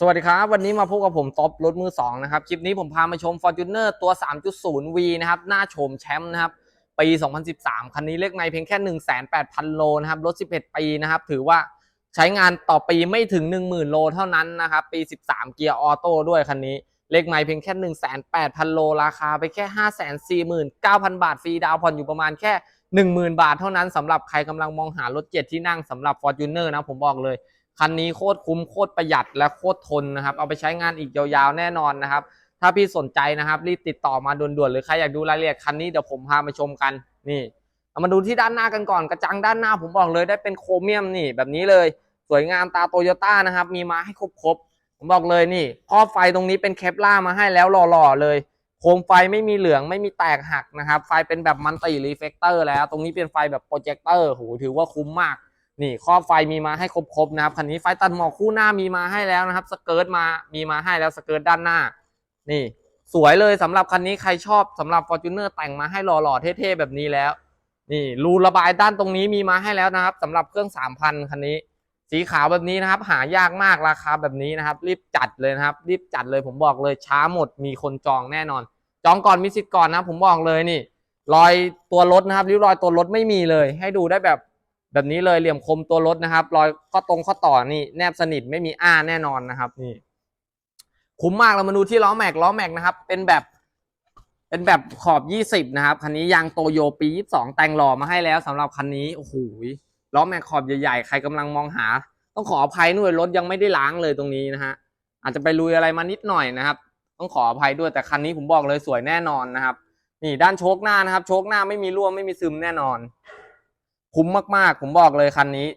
สวัสดีครับ วันนี้มาพบกับผมท็อปรถมือ2นะครับ คลิปนี้ผมพามาชม Fortuner ตัว 3.0V นะครับ หน้าโฉมแชมป์นะครับ ปี 2013 คันนี้เลขไมล์เพียงแค่ 18,000 โลนะครับ รถ 11 ปีนะครับ ถือว่าใช้งานต่อปีไม่ถึง 10,000 โลเท่านั้นนะครับ ปี 13 เกียร์ออโต้ด้วยคันนี้ เลขไมล์เพียงแค่ 18,000 โล ราคาไปแค่ 549,000 บาท ฟรีดาวน์ผ่อนอยู่ประมาณแค่ 10,000 บาทเท่านั้นสำหรับใครกำลังมองหารถเจ็ดที่นั่งสำหรับ Fortuner นะผมบอกเลย คันนี้โคตรคุ้มโคตรประหยัดและโคตรทนนะครับ เอาไปใช้งานอีกยาวๆแน่นอนนะครับ ถ้าพี่สนใจนะครับ รีบติดต่อมาด่วนๆหรือใครอยากดูรายละเอียดคันนี้เดี๋ยวผมพามาชมกันนี่เอามาดูที่ด้านหน้ากันก่อนกระจังด้านหน้าผมบอกเลยได้เป็นโครเมียมนี่แบบนี้เลย สวยงามตาโตโยต้านะครับ มีมาให้ครบๆผมบอกเลยนี่ข้อไฟตรงนี้เป็นเคปล่ามาให้แล้วหล่อๆเลยโคมไฟไม่มีเหลืองไม่มีแตกหักนะครับ ไฟเป็นแบบมันติรีเฟกเตอร์แล้ว ตรงนี้เป็นไฟแบบโปรเจคเตอร์โหถือว่าคุ้มมาก นี่ครอบไฟมีมาให้ครบๆนะครับคันนี้ไฟตัดหมอกคู่หน้ามีมาให้แล้วนะครับ สเกิร์ตมามีมาให้แล้วสเกิร์ตด้านหน้า นี่ สวยเลยสำหรับคันนี้ใครชอบสำหรับ f o r t u n e r แต่งมาให้หล่อๆเท่ๆแบบนี้แล้ว นี่รูระบายด้านตรงนี้มีมาให้แล้วนะครับสำหรับเครื่อง3,000คันนี้ สีขาวแบบนี้นะครับ หายากมากราคาแบบนี้นะครับ รีบจัดเลยนะครับ รีบจัดเลยผมบอกเลยช้าหมดมีคนจองแน่นอน จองก่อนมีสิทธิ์ก่อนนะผมบอกเลยนี่ รอยตัวรถนะครับริ้วรอยตัวรถไม่มีเลย ให้ดูได้แบบ แบบนี้เลยเหลี่ยมคมตัวรถนะครับ รอยข้อตรงข้อต่อนี่แนบสนิทไม่มีอ้าแน่นอนนะครับนี่คุ้มมากเรามาดูที่ล้อแม็กล้อแม็กนะครับ เป็นแบบเป็นแบบขอบ 20 นะครับ คันนี้ยางโตโยปี 22 แต่งหล่อมาให้แล้วสำหรับคันนี้ โอ้โหล้อแม็กขอบใหญ่ๆ ใครกำลังมองหา ต้องขออภัยด้วยรถยังไม่ได้ล้างเลยตรงนี้นะฮะ อาจจะไปลุยอะไรมานิดหน่อยนะครับ ต้องขออภัยด้วย แต่คันนี้ผมบอกเลยสวยแน่นอนนะครับ นี่ด้านโชคหน้านะครับ โชคหน้าไม่มีร่วงไม่มีซึมแน่นอน คุ้มมากๆ ผมบอกเลยคันนี้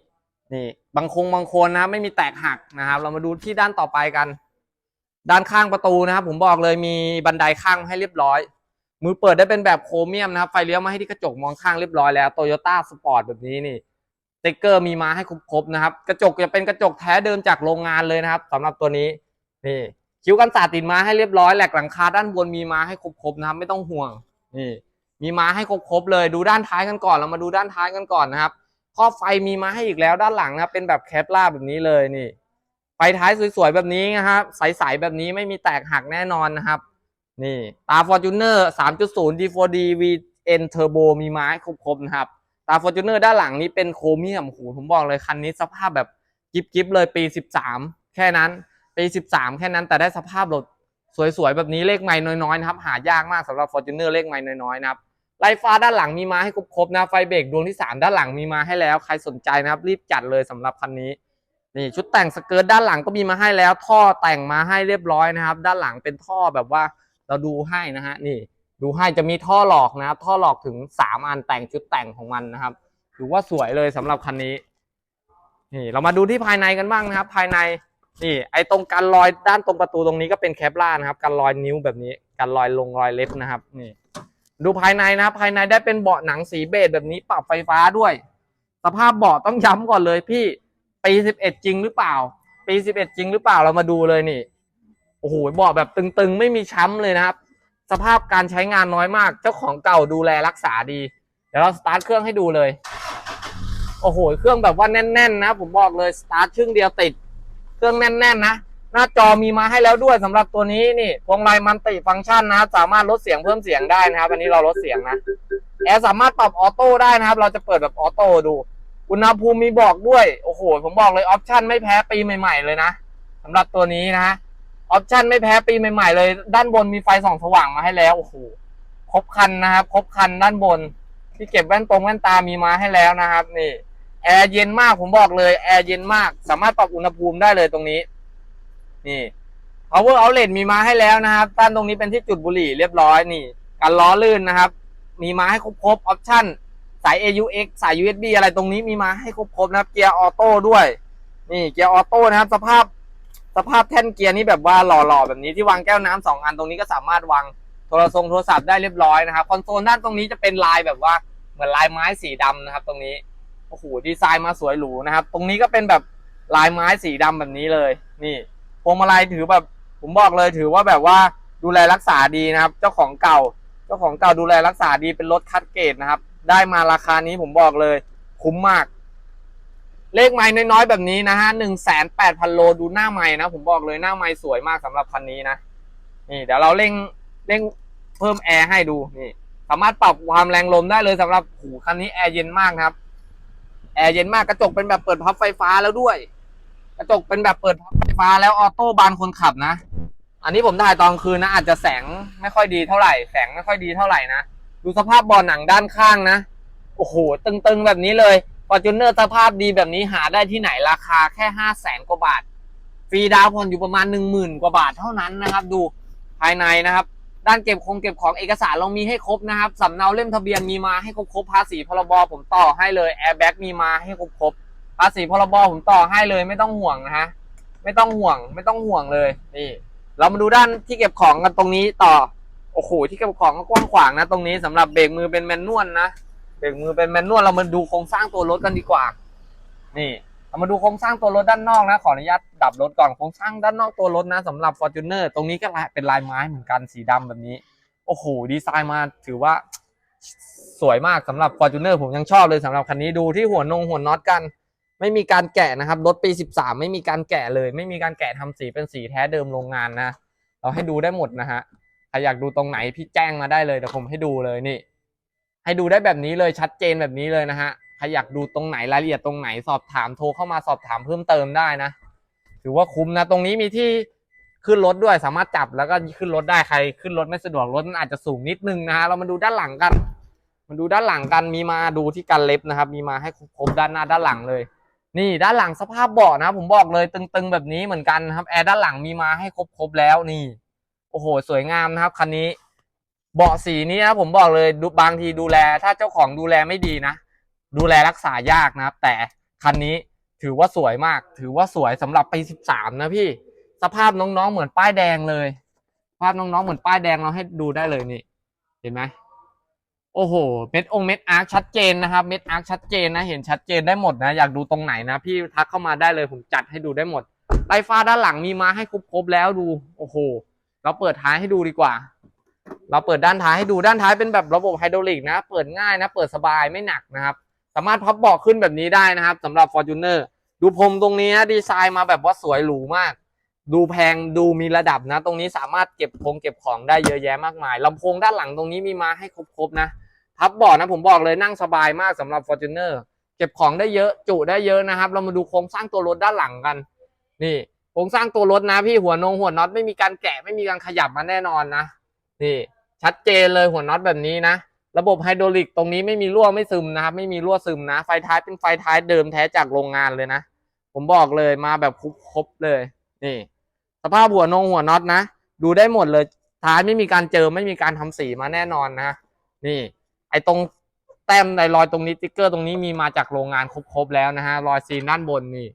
นี่บางคงบางคนนะครับไม่มีแตกหักนะครับ เรามาดูที่ด้านต่อไปกัน ด้านข้างประตูนะครับ ผมบอกเลยมีบันไดข้างให้เรียบร้อย มือเปิดได้เป็นแบบโครเมียมนะครับ ไฟเลี้ยวมาให้ที่กระจกมองข้างเรียบร้อยแล้วโตโยต้าสปอร์ตแบบนี้นี่สติ๊กเกอร์มีมาให้ครบๆนะครับ กระจกจะเป็นกระจกแท้เดิมจากโรงงานเลยนะครับสำหรับตัวนี้นี่คิ้วกันสาดติดมาให้เรียบร้อยแหลกหลังคาด้านบนมีมาให้ครบๆนะครับ ไม่ต้องห่วงนี่ มีมาให้ครบๆเลยดูด้านท้ายกันก่อนเรามาดูด้านท้ายกันก่อนนะครับข้อไฟมีมาให้อีกแล้วด้านหลังนะครับเป็นแบบแคปล่าแบบนี้เลยนี่ไฟท้ายสวยๆแบบนี้นะครับใสๆแบบนี้ไม่มีแตกหักแน่นอนนะครับ นี่ตา Fortuner 3.0 D4D VN Turbo มีมาให้ครบๆนะครับตา Fortuner ด้านหลังนี้เป็นโครเมียมโอ้โหผมบอกเลยคันนี้สภาพแบบกิฟๆเลยปี 13 แค่นั้นปี 13 แค่นั้นแต่ได้สภาพรถสวยๆแบบนี้เลขไม่น้อยๆนะครับหายากมากสำหรับ Fortuner เลขไม่น้อยๆนะครับ ไลท์ฟ้าด้านหลังมีมาให้ครบๆนะไฟเบรกดวงที่ 3 ด้านหลังมีมาให้แล้ว ใครสนใจนะครับ รีบจัดเลยสำหรับคันนี้นี่ชุดแต่งสเกิร์ตด้านหลังก็มีมาให้แล้ว ท่อแต่งมาให้เรียบร้อยนะครับ ด้านหลังเป็นท่อแบบว่าเราดูให้นะฮะนี่ดูให้จะมีท่อหลอกนะครับ ท่อหลอกถึง 3 อันแต่งชุดแต่งของมันนะครับถือว่าสวยเลยสำหรับคันนี้ นี่เรามาดูที่ภายในกันบ้างนะครับ ภายในนี่ ไอตรงกันรอยด้านตรงประตูตรงนี้ก็เป็นแคปล่านะครับกันรอยนิ้วแบบนี้กันรอยลงรอยเล็บนะครับ นี่ ดูภายในนะครับภายในได้เป็นเบาะหนังสีเบจแบบนี้ปรับไฟฟ้าด้วย สภาพเบาะต้องย้ำก่อนเลยพี่ปีสิบเอ็ดจริงหรือเปล่า ปีสิบเอ็ดจริงหรือเปล่าเรามาดูเลยนี่โอ้โหเบาะแบบตึงๆ ไม่มีช้ำเลยนะครับ สภาพการใช้งานน้อยมาก เจ้าของเก่าดูแลรักษาดี เดี๋ยวเราสตาร์ทเครื่องให้ดูเลย โอ้โห เครื่องแบบว่าแน่น ๆ นะ ผมบอกเลยสตาร์ทชึ่งเดียวติด เครื่องแน่น ๆ นะ หน้าจอมีมาให้แล้วด้วยสำหรับตัวนี้นี่พวงมาลัยมันติฟังก์ชันนะครับ สามารถลดเสียงเพิ่มเสียงได้นะครับ อันนี้เราลดเสียงนะแอร์สามารถปรับออโต้ได้นะครับ เราจะเปิดแบบออโต้ดู อุณหภูมิมีบอกด้วย โอ้โห ผมบอกเลยออปชันไม่แพ้ปีใหม่ ๆ เลยนะสำหรับตัวนี้นะออปชันไม่แพ้ปีใหม่ ๆ เลย ด้านบนมีไฟส่องสว่างมาให้แล้วโอ้โหครบคันนะครับครบคันด้านบน ที่เก็บแว่นตรงแว่นตามีมาให้แล้วนะครับ นี่แอร์เย็นมากผมบอกเลยแอร์เย็นมาก สามารถปรับอุณหภูมิได้เลยตรงนี้ นี่ power outlet มีมาให้แล้วนะครับด้านตรงนี้เป็นที่จุดบุหรี่เรียบร้อยนี่การล้อลื่นนะครับ มีมาให้ครบครบออปชั่นสาย AUX สาย USB อะไรตรงนี้มีมาให้ครบครบนะครับเกียร์ออโต้ด้วย นี่เกียร์ออโต้นะครับ สภาพสภาพแท่นเกียร์นี่แบบว่าหล่อๆแบบนี้ที่วางแก้วน้ำสองอันตรงนี้ก็สามารถวางโทรศัพท์โทรศัพท์ได้เรียบร้อยนะครับคอนโซลด้านตรงนี้จะเป็นลายแบบว่าเหมือนลายไม้สีดำนะครับ ตรงนี้โอ้โหดีไซน์มาสวยหรูนะครับ ตรงนี้ก็เป็นแบบลายไม้สีดำแบบนี้เลย นี่ วงมาลัยถือแบบ ผมบอกเลยถือว่าแบบว่าดูแลรักษาดีนะครับ เจ้าของเก่า เจ้าของเก่าดูแลรักษาดีเป็นรถคัดเกรดนะครับ ได้มาราคานี้ผมบอกเลย คุ้มมาก เลขไม้น้อยๆแบบนี้นะฮะหนึ่งแสนแปดพันโลดูหน้าไม้นะ ผมบอกเลยหน้าไม้สวยมากสำหรับคันนี้นะนี่เดี๋ยวเราเร่งเร่งเพิ่มแอร์ให้ดูนี่สามารถปรับความแรงลมได้เลยสำหรับหูคันนี้แอร์เย็นมากนะครับ แอร์เย็นมากกระจกเป็นแบบเปิดพับไฟฟ้าแล้วด้วย กระจกเป็นแบบเปิดไฟฟ้าแล้วออโต้บานคนขับนะ อันนี้ผมถ่ายตอนคืนนะ อาจจะแสงไม่ค่อยดีเท่าไหร่ แสงไม่ค่อยดีเท่าไหร่นะ ดูสภาพบาะหนังด้านข้างนะ โอ้โห ตึงๆแบบนี้เลยฟอร์จูเนอร์สภาพดีแบบนี้หาได้ที่ไหนราคาแค่ห้าแสนกว่าบาท ฟรีดาวน์ผ่อนอยู่ประมาณหนึ่งหมื่นกว่าบาทเท่านั้นนะครับ ดูภายในนะครับ ด้านเก็บคงเก็บของเอกสารเรามีให้ครบนะครับสำเนาเล่มทะเบียนมีมาให้ครบครบภาษีพรบผมต่อให้เลยแอร์แบ็กมีมาให้ครบครบ ภาษีพรบผมต่อให้เลยไม่ต้องห่วงนะฮะ ไม่ต้องห่วง ไม่ต้องห่วงเลยนี่ เรามาดูด้านที่เก็บของกันตรงนี้ต่อโอ้โหที่เก็บของก็กว้างขวางนะ ตรงนี้สำหรับเบรกมือเป็นแมนนวลนะเบรกมือเป็นแมนนวลเรามาดูโครงสร้างตัวรถกันดีกว่า นี่เรามาดูโครงสร้างตัวรถด้านนอกนะ ขออนุญาตดับรถก่อนโครงสร้างด้านนอกตัวรถนะสำหรับ f o r t u n e r ตรงนี้ก็ลายเป็นลายไม้เหมือนกันสีดำแบบนี้ โอ้โหดีไซน์มาถือว่าสวยมากสำหรับ f o r t u n e r ผมยังชอบเลยสำหรับคันนี้ดูที่หัวนงหัวน็อตกัน ไม่มีการแกะนะครับ รถปี 13 ไม่มีการแกะเลย ไม่มีการแกะทำสีเป็นสีแท้เดิมโรงงานนะ เราให้ดูได้หมดนะฮะใครอยากดูตรงไหนพี่แจ้งมาได้เลยเดี๋ยวผมให้ดูเลยนี่ ให้ดูได้แบบนี้เลยชัดเจนแบบนี้เลยนะฮะใครอยากดูตรงไหนรายละเอียดตรงไหนสอบถามโทรเข้ามาสอบถามเพิ่มเติมได้นะ ถือว่าคุ้มนะ ตรงนี้มีที่ขึ้นรถด้วยสามารถจับแล้วก็ขึ้นรถได้ใครขึ้นรถไม่สะดวกรถมันอาจจะสูงนิดนึงนะฮะเรามาดูด้านหลังกัน มาดูด้านหลังกันมีมาดูที่กันเล็บนะครับ มีมาให้ครบด้านหน้าด้านหลังเลย นี่ด้านหลังสภาพเบาะนะ ผมบอกเลยตึงๆแบบนี้เหมือนกันครับแอร์ด้านหลังมีมาให้ครบๆแล้วนี่ โอ้โห สวยงามนะครับคันนี้ เบาะสีนี้นะผมบอกเลยดูบางทีดูแล ถ้าเจ้าของดูแลไม่ดีนะ ดูแลรักษายากนะครับ แต่คันนี้ถือว่าสวยมาก ถือว่าสวยสำหรับปี13นะพี่ สภาพน้องๆเหมือนป้ายแดงเลยสภาพน้องๆเหมือนป้ายแดงเราให้ดูได้เลยนี่ เห็นไหม โอ้โห เม็ดองเม็ดอาร์คชัดเจนนะครับ เม็ดอาร์คชัดเจนนะ เห็นชัดเจนได้หมดนะ อยากดูตรงไหนนะ พี่ทักเข้ามาได้เลย ผมจัดให้ดูได้หมดไฟฟ้าด้านหลังมีมาให้ครบๆแล้วดู โอ้โห เราเปิดท้ายให้ดูดีกว่า เราเปิดด้านท้ายให้ดู ด้านท้ายเป็นแบบระบบไฮดรอลิกนะ เปิดง่ายนะ เปิดสบายไม่หนักนะครับ สามารถพับเบาะขึ้นแบบนี้ได้นะครับสำหรับ Fortuner ดูพรมตรงนี้นะ ดีไซน์มาแบบว่าสวยหรูมาก ดูแพงดูมีระดับนะ ตรงนี้สามารถเก็บพงเก็บของได้เยอะแยะมากมายลำโพงด้านหลังตรงนี้มีมาให้ครบๆนะพับเบาะนะผมบอกเลยนั่งสบายมากสำหรับ Fortuner เก็บของได้เยอะจุได้เยอะนะครับ เรามาดูโครงสร้างตัวรถด้านหลังกัน นี่โครงสร้างตัวรถนะพี่หัวนงหัวน็อตไม่มีการแกะไม่มีการขยับมาแน่นอนนะนี่ ชัดเจนเลยหัวน็อตแบบนี้นะ ระบบไฮดรอลิกตรงนี้ไม่มีรั่วไม่ซึมนะครับ ไม่มีรั่วซึมนะ ไฟท้ายเป็นไฟท้ายเดิมแท้จากโรงงานเลยนะ ผมบอกเลยมาแบบครบๆเลยนี่ สภาพหัวนงหัวน็อตนะ ดูได้หมดเลยท้ายไม่มีการเจอไม่มีการทำสีมาแน่นอนนะ นี่ ไอตรงแต้มในรอยตรงนี้ติ๊กเกอร์ตรงนี้มีมาจากโรงงานครบๆแล้วนะฮะรอยซีนด้านบนนี่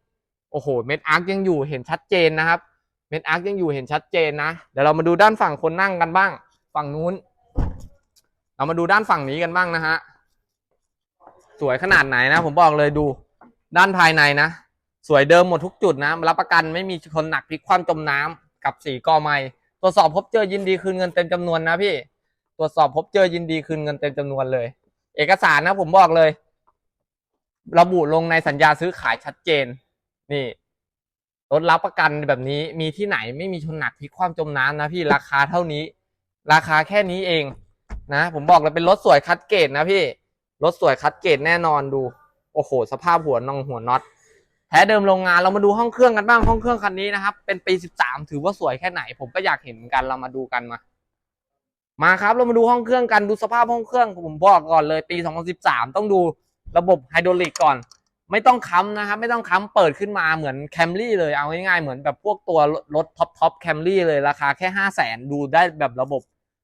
โอ้โหเม็ดอาร์คยังอยู่เห็นชัดเจนนะครับเม็ดอาร์คยังอยู่เห็นชัดเจนนะเดี๋ยวเรามาดูด้านฝั่งคนนั่งกันบ้าง ฝั่งนู้น เรามาดูด้านฝั่งนี้กันบ้างนะฮะสวยขนาดไหนนะ ผมบอกเลยดู ด้านภายในนะ สวยเดิมหมดทุกจุดนะรับประกันไม่มีชนหนักพลิกคว่ำจมน้ำกับสีกอไม้ตรวจสอบพบเจอยินดีคืนเงินเต็มจำนวนนะพี่ตรวจสอบพบเจอยินดีคืนเงินเต็มจำนวนเลย เอกสารนะผมบอกเลย ระบุลงในสัญญาซื้อขายชัดเจน นี่รถรับประกันแบบนี้มีที่ไหนไม่มีชนหนักพลิกคว่ำจมน้ำนะพี่ราคาเท่านี้ ราคาแค่นี้เองนะ ผมบอกเลยเป็นรถสวยคัดเกรดนะพี่รถสวยคัดเกรดแน่นอนดู โอ้โห สภาพหัวนองหัวน็อต ท้เดิมโรงงานเรามาดูห้องเครื่องกันบ้างห้องเครื่องคันนี้นะครับ เป็นปี 13 ถือว่าสวยแค่ไหน ผมก็อยากเห็นเหมือนกันเรามาดูกันมา มาครับเรามาดูห้องเครื่องกันดูสภาพห้องเครื่องผมบอกก่อนเลย ปี 2013 ต้องดูระบบไฮดรอลิกก่อน ไม่ต้องค้ำนะครับ ไม่ต้องค้ำเปิดขึ้นมาเหมือนแคมรี่เลยเอาง่ายๆเหมือนแบบพวกตัวรถท็อปท็อปแคมรี่เลยราคาแค่5 0 0แสนดูได้แบบระบบ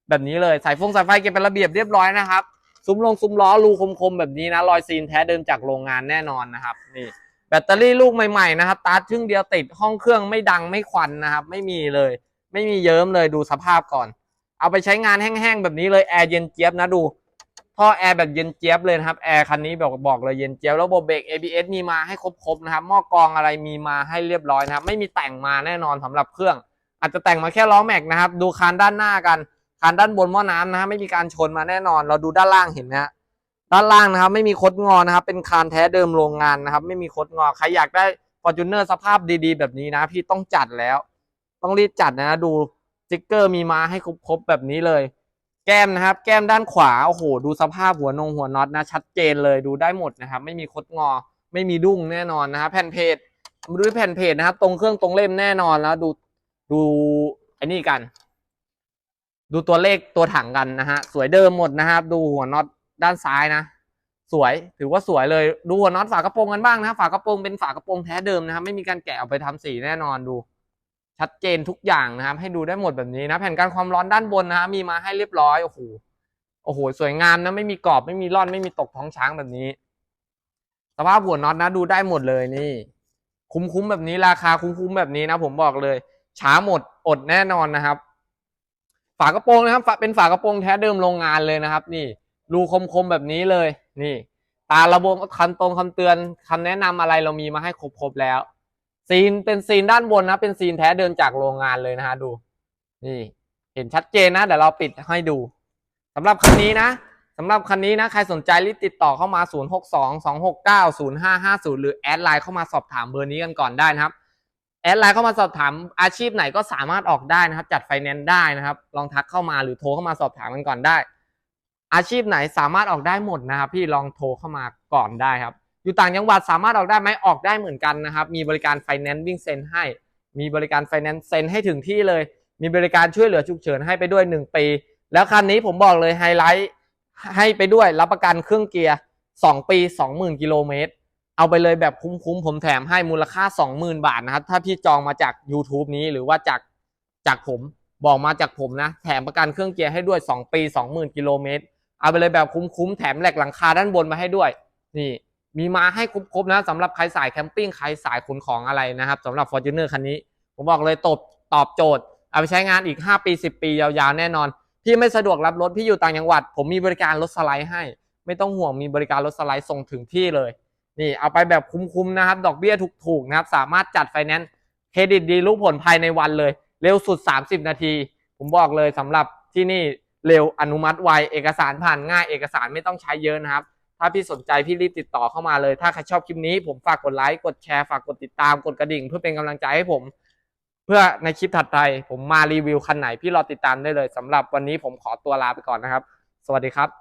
แบบนี้เลยสายฟงสายไฟเก็บเป็นระเบียบเรียบร้อยนะครับซุ้มลงซุ้มล้อรูคมๆแบบนี้นะรอยซีนแท้เดิมจากโรงงานแน่นอนนะครับนี่ แบตเตอรี่ลูกใหม่ ๆ นะครับตาร์ทชึ่งเดียวติดห้องเครื่องไม่ดังไม่ควันนะครับ ไม่มีเลย ไม่มีเยิ้มเลยดูสภาพก่อน เอาไปใช้งานแห้งๆแบบนี้เลยแอร์เย็นเจี๊ยบนะดูท่อแอร์แบบเย็นเจี๊ยบเลยนะครับแอร์คันนี้บอกบอกเลยเย็นเจี๊ยบระบบเบรก ABS มีมาให้ครบๆนะครับหม้อกรองอะไรมีมาให้เรียบร้อยนะครับ ไม่มีแต่งมาแน่นอนสำหรับเครื่อง อาจจะแต่งมาแค่ล้อแม็กนะครับ ดูคานด้านหน้ากันคานด้านบนหม้อน้ำนะฮะไม่มีการชนมาแน่นอน เราดูด้านล่างเห็นไหมฮะ ด้านล่างนะครับ ไม่มีคดงอนะครับ เป็นคานแท้เดิมโรงงานนะครับ ไม่มีคดงอใครอยากได้ Fortuner สภาพดีๆ แบบนี้นะ พี่ต้องจัดแล้ว ต้องรีบจัดนะ ดูสติ๊กเกอร์มีมาให้ครบๆแบบนี้เลย แก้มนะครับ แก้มด้านขวาโอ้โหดูสภาพหัวนงหัวน็อตนะ ชัดเจนเลยดูได้หมดนะครับ ไม่มีคดงอ ไม่มีดุ้งแน่นอนนะครับแผ่นเพจมาดูที่แผ่นเพจนะครับ ตรงเครื่องตรงเล่มแน่นอนแล้วดูดูไอ้นี่กัน ดูตัวเลขตัวถังกันนะฮะสวยเดิมหมดนะครับ ดูหัวน็อต ด้านซ้ายนะ สวยถือว่าสวยเลยดูหัวน็อตฝากระโปรงกันบ้างนะฝากระโปรงเป็นฝากระโปรงแท้เดิมนะครับไม่มีการแกะเอาไปทำสีแน่นอนดู ชัดเจนทุกอย่างนะครับ ให้ดูได้หมดแบบนี้นะ แผ่นกันความร้อนด้านบนนะฮะมีมาให้เรียบร้อยโอ้โหโอ้โห สวยงามนะไม่มีกรอบไม่มีร่อนไม่มีตกท้องช้างแบบนี้สภาพหัวน็อตนะดูได้หมดเลยนี่ คุ้มๆแบบนี้ราคาคุ้มๆแบบนี้นะ ผมบอกเลยช้าหมดอดแน่นอนนะครับ ฝากระโปรงนะครับเป็นฝากระโปรงแท้เดิมโรงงานเลยนะครับ นี่ รูคมๆแบบนี้เลย นี่ ตาระบบคำตรงคำเตือนคำแนะนำอะไรเรามีมาให้ครบๆแล้ว ซีนเป็นซีนด้านบนนะ เป็นซีนแท้เดิมจากโรงงานเลยนะฮะดู นี่ เห็นชัดเจนนะเดี๋ยวเราปิดให้ดูสำหรับคันนี้นะสำหรับคันนี้นะ ใครสนใจรีบติดต่อเข้ามา 0 6 2 2 6 9 0 5 5 0 หรือแอดไลน์เข้ามาสอบถามเบอร์นี้กันก่อนได้นะครับ แอดไลน์เข้ามาสอบถามอาชีพไหนก็สามารถออกได้นะครับ จัดไฟแนนซ์ได้นะครับ ลองทักเข้ามาหรือโทรเข้ามาสอบถามกันก่อนได้ อาชีพไหนสามารถออกได้หมดนะครับ พี่ลองโทรเข้ามาก่อนได้ครับ อยู่ต่างจังหวัดสามารถออกได้ไหมออกได้เหมือนกันนะครับ มีบริการไฟแนนซ์วิ่งเซ็นให้ มีบริการไฟแนนซ์เซ็นให้ถึงที่เลย มีบริการช่วยเหลือฉุกเฉินให้ไปด้วย 1 ปี แล้วคันนี้ผมบอกเลยไฮไลท์ให้ไปด้วยรับประกันเครื่องเกียร์ 2 ปี 20,000กิโลเมตรเอาไปเลยแบบคุ้มๆผมแถมให้มูลค่า 20,000 บาทนะครับ ถ้าพี่จองมาจาก YouTube นี้หรือว่าจากจากผมบอกมาจากผมนะ แถมประกันเครื่องเกียร์ให้ด้วย 2 ปี 20,000กิโลเมตร เอาไปเลยแบบคุ้มๆแถมแหลกหลังคาด้านบนมาให้ด้วย นี่มีมาให้ครบๆนะสำหรับใครสายแคมปิ้งใครสายขนของอะไรนะครับสำหรับ Fortuner คันนี้ ผมบอกเลยตอบตอบโจทย์ เอาไปใช้งานอีก 5 ปี 10 ปียาวๆแน่นอน พี่ไม่สะดวกรับรถ พี่อยู่ต่างจังหวัด ผมมีบริการรถสไลด์ให้ ไม่ต้องห่วงมีบริการรถสไลด์ส่งถึงที่เลย นี่เอาไปแบบคุ้มๆนะครับ ดอกเบี้ยถูกๆนะครับ สามารถจัดไฟแนนซ์เครดิตดีรู้ผลภายในวันเลย เร็วสุด 30 นาที ผมบอกเลยสำหรับที่นี่ เร็วอนุมัติไวเอกสารผ่านง่ายเอกสารไม่ต้องใช้เยอะนะครับ ถ้าพี่สนใจพี่รีบติดต่อเข้ามาเลย ถ้าใครชอบคลิปนี้ผมฝากกดไลค์กดแชร์ฝากกดติดตามกดกระดิ่ง เพื่อเป็นกำลังใจให้ผม เพื่อในคลิปถัดไปผมมารีวิวคันไหนพี่รอติดตามได้เลยสำหรับวันนี้ผมขอตัวลาไปก่อนนะครับ สวัสดีครับ